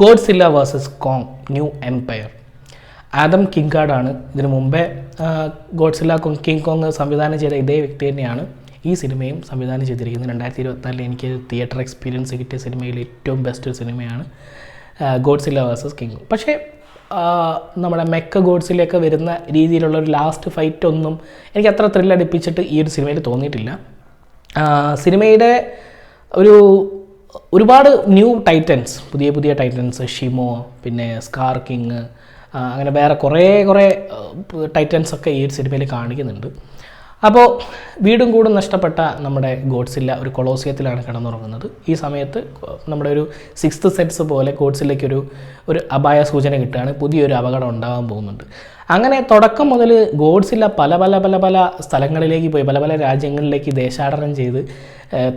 Godzilla versus Kong new empire. Adam കിങ്കാർഡാണ് ഇതിനു മുമ്പേ Godzilla Kong king Kong സംവിധാനം ചെയ്ത ഇതേ വ്യക്തി തന്നെയാണ് ഈ സിനിമയും സംവിധാനം ചെയ്തിരിക്കുന്നത്. രണ്ടായിരത്തി ഇരുപത്തിനാലിൽ എനിക്ക് തിയേറ്റർ എക്സ്പീരിയൻസ് കിട്ടിയ സിനിമയിൽ ഏറ്റവും ബെസ്റ്റ് ഒരു സിനിമയാണ് ഗോഡ്സില്ല വേഴ്സസ് കിങ്. പക്ഷേ നമ്മുടെ മെക്ക ഗോഡ്സിലൊക്കെ വരുന്ന രീതിയിലുള്ള ഒരു ലാസ്റ്റ് ഫൈറ്റ് ഒന്നും എനിക്ക് അത്ര ത്രില്ലടിപ്പിച്ചിട്ട് ഈ ഒരു സിനിമയിൽ തോന്നിയിട്ടില്ല. സിനിമയുടെ ഒരു ഒരുപാട് ന്യൂ ടൈറ്റൻസ് പുതിയ പുതിയ ടൈറ്റൻസ് ഷിമോ പിന്നെ സ്കാർ കിങ് അങ്ങനെ വേറെ കുറേ കുറേ ടൈറ്റൻസ് ഒക്കെ ഈ ഒരു സിനിമയിൽ കാണിക്കുന്നുണ്ട്. അപ്പോൾ വീടും കൂടും നഷ്ടപ്പെട്ട നമ്മുടെ ഗോഡ്സില്ല ഒരു കൊളോസിയത്തിലാണ് കിടന്നുറങ്ങുന്നത്. ഈ സമയത്ത് നമ്മുടെ ഒരു സിക്സ്ത് സെറ്റ്സ് പോലെ ഗോഡ്സില്ലയ്ക്കൊരു ഒരു അപായ സൂചന കിട്ടുകയാണ്. പുതിയൊരു അപകടം ഉണ്ടാകാൻ പോകുന്നുണ്ട്. അങ്ങനെ തുടക്കം മുതൽ ഗോഡ്സില്ല പല പല പല പല സ്ഥലങ്ങളിലേക്ക് പോയി. പല പല രാജ്യങ്ങളിലേക്ക് ദേശാടനം ചെയ്ത്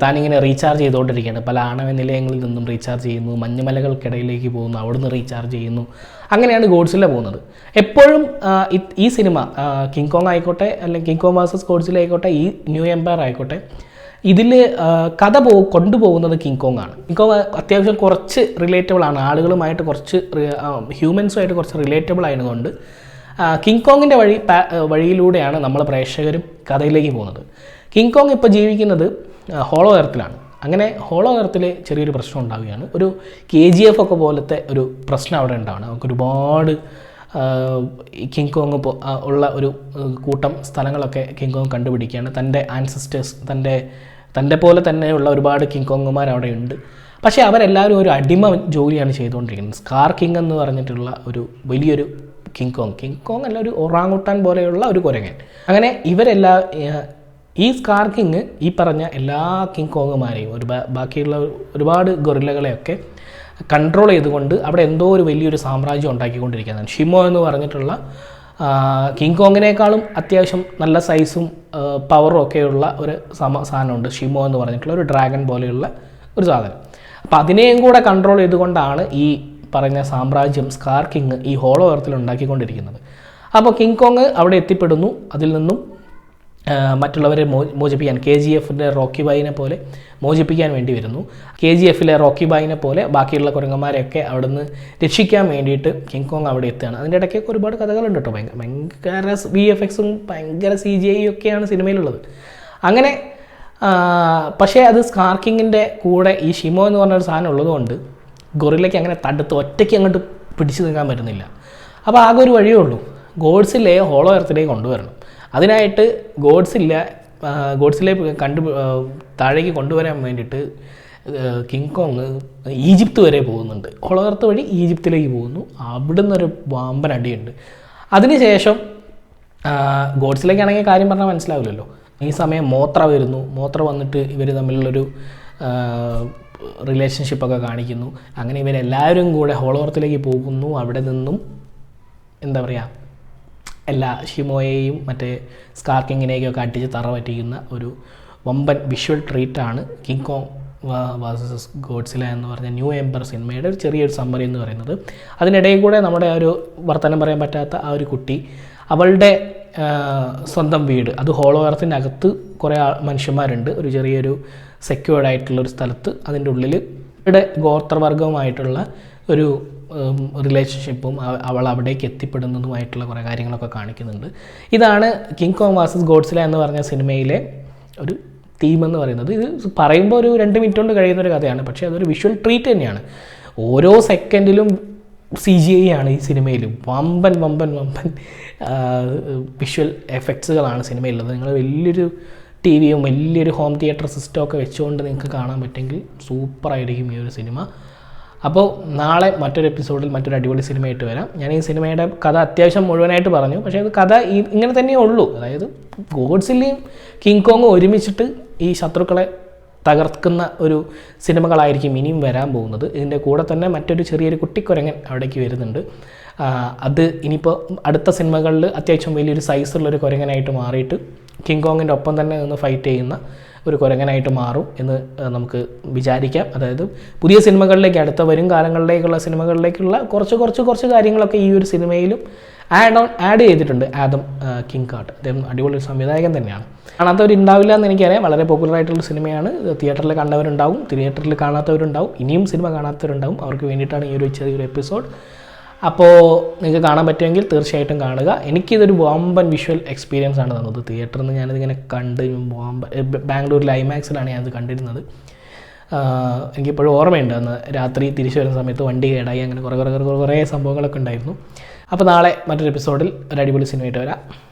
താനിങ്ങനെ റീചാർജ് ചെയ്തുകൊണ്ടിരിക്കുകയാണ്. പല ആണവ നിലയങ്ങളിൽ നിന്നും റീചാർജ് ചെയ്യുന്നു മഞ്ഞുമലകൾക്കിടയിലേക്ക് പോകുന്നു അവിടുന്ന് റീചാർജ് ചെയ്യുന്നു. അങ്ങനെയാണ് ഗോഡ്സില്ല പോകുന്നത്. എപ്പോഴും ഈ സിനിമ കിങ് കോങ് ആയിക്കോട്ടെ അല്ലെങ്കിൽ കിങ് കോങ് വേഴ്സസ് ഗോഡ്സില്ല ആയിക്കോട്ടെ ഈ ന്യൂ എംപയർ ആയിക്കോട്ടെ ഇതിൽ കഥ പോ കൊണ്ടുപോകുന്നത് കിങ് കോങ് ആണ്. കിങ് കോങ് അത്യാവശ്യം കുറച്ച് റിലേറ്റബിൾ ആണ്. ആളുകളുമായിട്ട് കുറച്ച് ഹ്യൂമൻസുമായിട്ട് കുറച്ച് റിലേറ്റബിൾ ആയതുകൊണ്ട് കിങ് കോങ്ങിന്റെ വഴി വഴിയിലൂടെയാണ് നമ്മൾ പ്രേക്ഷകരും കഥയിലേക്ക് പോകുന്നത്. കിങ് കോങ് ഇപ്പോൾ ജീവിക്കുന്നത് ഹോളോ എർത്തിലാണ് അങ്ങനെ ഹോളോ എർത്തിൽ ചെറിയൊരു പ്രശ്നം ഉണ്ടാവുകയാണ്. ഒരു കെ ജി എഫ് ഒക്കെ പോലത്തെ ഒരു പ്രശ്നം അവിടെ ഉണ്ടാവുകയാണ് നമുക്ക് ഒരുപാട് കിങ് കോങ് ഉള്ള ഒരു കൂട്ടം സ്ഥലങ്ങളൊക്കെ കിങ് കോങ് കണ്ടുപിടിക്കുകയാണ്. തന്റെ ആൻസിസ്റ്റേഴ്സ് തന്റെ തന്റെ പോലെ തന്നെയുള്ള ഒരുപാട് കിങ് കോങ്ങുമാർ അവിടെ ഉണ്ട്. പക്ഷേ അവരെല്ലാവരും ഒരു അടിമ ജോലിയാണ് ചെയ്തുകൊണ്ടിരിക്കുന്നത്. സ്കാർ കിങ് എന്ന് പറഞ്ഞിട്ടുള്ള ഒരു വലിയൊരു കിങ് കോങ് കിങ് കോങ് അല്ല ഒരു ഒറാങ്ങുട്ടാൻ പോലെയുള്ള ഒരു കുരങ്ങൻ. അങ്ങനെ ഇവരെല്ലാ ഈ സ്കാർ കിങ് ഈ പറഞ്ഞ എല്ലാ കിങ് കോങ്ങുമാരെയും ഒരു ബാക്കിയുള്ള ഒരുപാട് ഗൊറില്ലകളെയൊക്കെ കൺട്രോൾ ചെയ്തുകൊണ്ട് അവിടെ എന്തോ ഒരു വലിയൊരു സാമ്രാജ്യം ഉണ്ടാക്കിക്കൊണ്ടിരിക്കുന്നതാണ്. ഷിമോ എന്ന് പറഞ്ഞിട്ടുള്ള കിങ് കോങ്ങിനേക്കാളും അത്യാവശ്യം നല്ല സൈസും പവറും ഒക്കെയുള്ള ഒരു സമ സാധനമുണ്ട്. ഷിമോ എന്ന് പറഞ്ഞിട്ടുള്ള ഒരു ഡ്രാഗൺ പോലെയുള്ള ഒരു സാധനം. അപ്പോൾ അതിനെയും കൂടെ കൺട്രോൾ ചെയ്തുകൊണ്ടാണ് ഈ പറഞ്ഞ സാമ്രാജ്യം സ്കാർ കിങ് ഈ ഹോളോ എർത്തിൽ ഉണ്ടാക്കിക്കൊണ്ടിരിക്കുന്നത്. അപ്പോൾ കിങ് കോങ് അവിടെ എത്തിപ്പെടുന്നു. അതിൽ നിന്നും മറ്റുള്ളവരെ മോ മോചിപ്പിക്കാൻ കെ ജി എഫിന്റെ റോക്കി ബായിനെ പോലെ മോചിപ്പിക്കാൻ വേണ്ടി വരുന്നു. കെ ജി എഫിലെ റോക്കി ബായിനെ പോലെ ബാക്കിയുള്ള കുരങ്ങന്മാരെയൊക്കെ അവിടുന്ന് രക്ഷിക്കാൻ വേണ്ടിയിട്ട് കിങ് കോങ് അവിടെ എത്തുകയാണ്. അതിന്റെ ഇടയ്ക്കൊക്കെ ഒരുപാട് കഥകളുണ്ട് കേട്ടോ. ഭയങ്കര ഭയങ്കര വി എഫ് എക്സും ഭയങ്കര സി ജി ഐ ഒക്കെയാണ് സിനിമയിലുള്ളത്. അങ്ങനെ പക്ഷേ അത് സ്കാർക്കിങ്ങിന്റെ കൂടെ ഈ ഷിമോ എന്ന് പറഞ്ഞൊരു സാധനം ഉള്ളതുകൊണ്ട് ഗൊറില്ലയ്ക്ക് അങ്ങനെ തടുത്ത് ഒറ്റയ്ക്ക് അങ്ങോട്ട് പിടിച്ചു നിൽക്കാൻ പറ്റുന്നില്ല. അപ്പോൾ ആകെ ഒരു വഴിയേ ഉള്ളൂ. ഗോഡ്സിലെ ഹോളോ എർത്തിലേക്ക് കൊണ്ടുവരണം. അതിനായിട്ട് ഗോഡ്സില്ല ഗോഡ്സിലെ കണ്ടു താഴേക്ക് കൊണ്ടുവരാൻ വേണ്ടിയിട്ട് കിങ് കോങ് ഈജിപ്ത് വരെ പോകുന്നുണ്ട്. ഹോളോ എർത്ത് വഴി ഈജിപ്തിലേക്ക് പോകുന്നു. അവിടുന്ന് ഒരു വാമ്പൻ അടിയുണ്ട്. അതിനുശേഷം ഗോഡ്സിലേക്കാണെങ്കിൽ കാര്യം പറഞ്ഞാൽ മനസ്സിലാവില്ലല്ലോ. ഈ സമയം മോത്ര വരുന്നു. മോത്ര വന്നിട്ട് ഇവർ തമ്മിലുള്ളൊരു റിലേഷൻഷിപ്പൊക്കെ കാണിക്കുന്നു. അങ്ങനെ ഇവരെല്ലാവരും കൂടെ ഹോളോർത്തിലേക്ക് പോകുന്നു. അവിടെ നിന്നും എന്താ പറയുക എല്ലാ ഷിമോയെയും മറ്റേ സ്കാർക്കിങ്ങിനെയൊക്കെ ഒക്കെ അടിച്ച് തറ പറ്റിക്കുന്ന ഒരു വമ്പൻ വിഷ്വൽ ട്രീറ്റാണ് കിങ് കോങ് വാസസ് ഗോഡ്സില എന്ന് പറഞ്ഞ ന്യൂ എംബർ സിനിമയുടെ ഒരു ചെറിയൊരു സമ്മറി എന്ന് പറയുന്നത്. അതിനിടയിൽ കൂടെ നമ്മുടെ ആ ഒരു വർത്തനം പറയാൻ പറ്റാത്ത ആ ഒരു കുട്ടി അവളുടെ സ്വന്തം വീട്. അത് ഹോളോ എർത്തിന്റെ അകത്ത് കുറേ മനുഷ്യന്മാരുണ്ട്. ഒരു ചെറിയൊരു സെക്യൂർഡ് ആയിട്ടുള്ള ഒരു സ്ഥലത്ത് അതിന്റെ ഉള്ളിൽ ഇവിടെ ഗോത്രവർഗവുമായിട്ടുള്ള ഒരു റിലേഷൻഷിപ്പും അവൾ അവിടേക്ക് എത്തിപ്പെടുന്നതുമായിട്ടുള്ള കുറേ കാര്യങ്ങളൊക്കെ കാണിക്കുന്നുണ്ട്. ഇതാണ് കിങ് കോങ് വാസസ് ഗോഡ്സില എന്ന് പറഞ്ഞ സിനിമയിലെ ഒരു തീം എന്ന് പറയുന്നത്. ഇത് പറയുമ്പോൾ ഒരു രണ്ട് മിനിറ്റ് കൊണ്ട് കഴിയുന്ന ഒരു കഥയാണ്. പക്ഷേ അതൊരു വിഷ്വൽ ട്രീറ്റ് തന്നെയാണ്. ഓരോ സെക്കൻഡിലും സി ജി ഐ ആണ് ഈ സിനിമയിൽ. വമ്പൻ വമ്പൻ വമ്പൻ വിഷ്വൽ എഫക്ട്സുകളാണ് സിനിമയിലുള്ളത്. നിങ്ങൾ വലിയൊരു ടി വിയും വലിയൊരു ഹോം തിയേറ്റർ സിസ്റ്റമൊക്കെ വെച്ചുകൊണ്ട് നിങ്ങൾക്ക് കാണാൻ പറ്റുമെങ്കിൽ സൂപ്പറായിരിക്കും ഈ ഒരു സിനിമ. അപ്പോൾ നാളെ മറ്റൊരു എപ്പിസോഡിൽ മറ്റൊരു അടിപൊളി സിനിമയായിട്ട് വരാം. ഞാൻ ഈ സിനിമയുടെ കഥ അത്യാവശ്യം മുഴുവനായിട്ട് പറഞ്ഞു. പക്ഷേ അത് കഥ ഈ ഇങ്ങനെ തന്നെയേ ഉള്ളൂ. അതായത് ഗോഡ്സിലെയും കിങ് കോങ്ങും ഒരുമിച്ചിട്ട് ഈ ശത്രുക്കളെ തകർക്കുന്ന ഒരു സിനിമകളായിരിക്കും ഇനിയും വരാൻ പോകുന്നത്. ഇതിന്റെ കൂടെ തന്നെ മറ്റൊരു ചെറിയൊരു കുട്ടിക്കുരങ്ങൻ അവിടേക്ക് വരുന്നുണ്ട്. അത് ഇനിയിപ്പോൾ അടുത്ത സിനിമകളിൽ അത്യാവശ്യം വലിയൊരു സൈസുള്ളൊരു കുരങ്ങനായിട്ട് മാറിയിട്ട് കിങ് കോങ്ങിന്റെ ഒപ്പം തന്നെ നിന്ന് ഫൈറ്റ് ചെയ്യുന്ന ഒരു കുരങ്ങനായിട്ട് മാറും എന്ന് നമുക്ക് വിചാരിക്കാം. അതായത് പുതിയ സിനിമകളിലേക്ക് അടുത്ത വരും കാലങ്ങളിലേക്കുള്ള സിനിമകളിലേക്കുള്ള കുറച്ച് കുറച്ച് കുറച്ച് കാര്യങ്ങളൊക്കെ ഈ ഒരു സിനിമയിലും ആഡ് ഓൺ ആഡ് ചെയ്തിട്ടുണ്ട്. ആദം കിങ് കാട്ട് അദ്ദേഹം അടിപൊളി സംവിധായകൻ തന്നെയാണ്. കാണാത്തവർ ഉണ്ടാവില്ല എന്ന് എനിക്കറിയാം. വളരെ പോപ്പുലർ ആയിട്ടുള്ള സിനിമയാണ്. തിയേറ്ററിൽ കണ്ടവരുണ്ടാവും തിയേറ്ററിൽ കാണാത്തവരുണ്ടാവും. ഇനിയും സിനിമ കാണാത്തവരുണ്ടാവും. അവർക്ക് വേണ്ടിയിട്ടാണ് ഈ ഒരു ചെറിയൊരു എപ്പിസോഡ് അപ്പോൾ നിങ്ങൾക്ക് കാണാൻ പറ്റുമെങ്കിൽ തീർച്ചയായിട്ടും കാണുക. എനിക്കിതൊരു ബോംബൻ വിഷ്വൽ എക്സ്പീരിയൻസ് ആണ് തന്നത്. തിയേറ്ററിൽ നിന്ന് ഞാനിതിങ്ങനെ കണ്ട് ബോംബ് ബാംഗ്ലൂരിൽ ഐമാക്സിലാണ് ഞാനത് കണ്ടിരുന്നത്. എനിക്കിപ്പോഴും ഓർമ്മയുണ്ട് അന്ന് രാത്രി തിരിച്ചു വരുന്ന സമയത്ത് വണ്ടി കേടായി അങ്ങനെ കുറേ കുറേ കുറേ കുറേ സംഭവങ്ങളൊക്കെ ഉണ്ടായിരുന്നു. അപ്പോൾ നാളെ മറ്റൊരു എപ്പിസോഡിൽ ഒരു അടിപൊളി സിനിമയായിട്ട് വരാം.